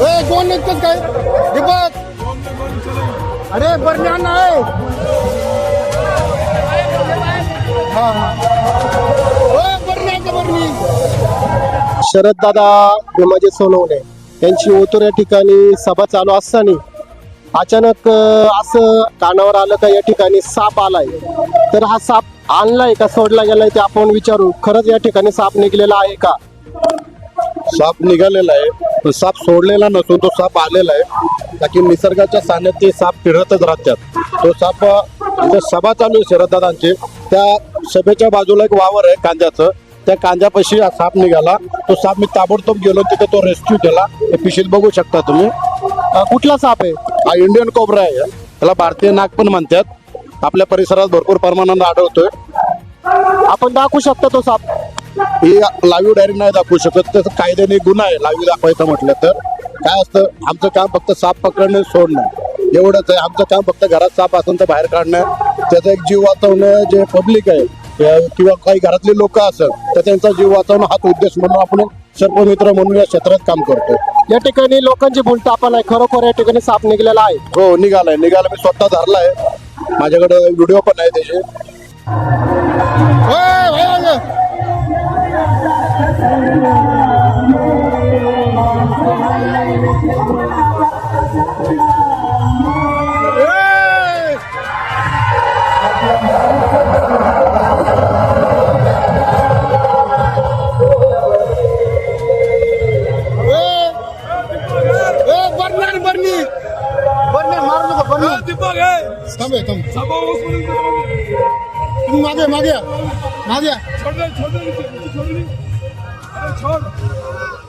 ए कोण निघतोस काय? दीपक! अरे बरणी अण्णा आहे हा हा. बरणी. शरददादा भीमाजी सोनवणे यांची ओतूर या ठिकाणी सभा चालू असताना अचानक असं कानावर आलं का या ठिकाणी साप आलाय. तर हा साप आणलाय का? सोडला गेलाय ते आपण विचारू. खरंच या ठिकाणी साप निघलेला आहे का? साप निघालेला आहे. पण साप सोडलेला नसून तो साप आलेला आहे. बाकी निसर्गाच्या सान्यात ते साप फिरतच राहतात. तो साप इथं सभा चालू आहे शरददादांची त्या सभेच्या बाजूला एक वावर आहे कांद्याचं. त्या कांद्यापाशी हा साप निघाला. तो साप मी ताबडतोब गेलो तिथे तो रेस्क्यू केला. हे पिशीत बघू शकता तुम्ही. अं, कुठला साप आहे? हा इंडियन कोबरा आहे. त्याला भारतीय नाग पण म्हणतात. आपल्या परिसरात भरपूर प्रमाणात आढळतोय. आपण दाखवू शकतो तो साप. ही लाईव्ह डायरेक्ट नाही दाखवू शकत. तसं कायद्याने गुन्हा आहे. लाईव्ह दाखवायचं म्हटलं तर. काय असतं? आमचं काम फक्त साप पकडणे सोडणं. एवढंच आहे. आमचं काम फक्त घरात साप असेल तर बाहेर काढणं. त्याचा एक जीव वाचवणं जे पब्लिक आहे. किंवा काही घरातले लोक असेल तर त्यांचा जीव वाचवणं हाच उद्देश म्हणून आपण सर्पमित्र म्हणून या क्षेत्रात काम करतो या ठिकाणी लोकांची भूलतापण आहे. खरोखर या ठिकाणी साप निघलेला आहे. हो निघालाय. निघाला मी स्वतः धरलाय. माझ्याकडे व्हिडिओ पण आहे त्याचे. थांब हे, थांब तुम्ही मागे मागे छोड़ मागे या.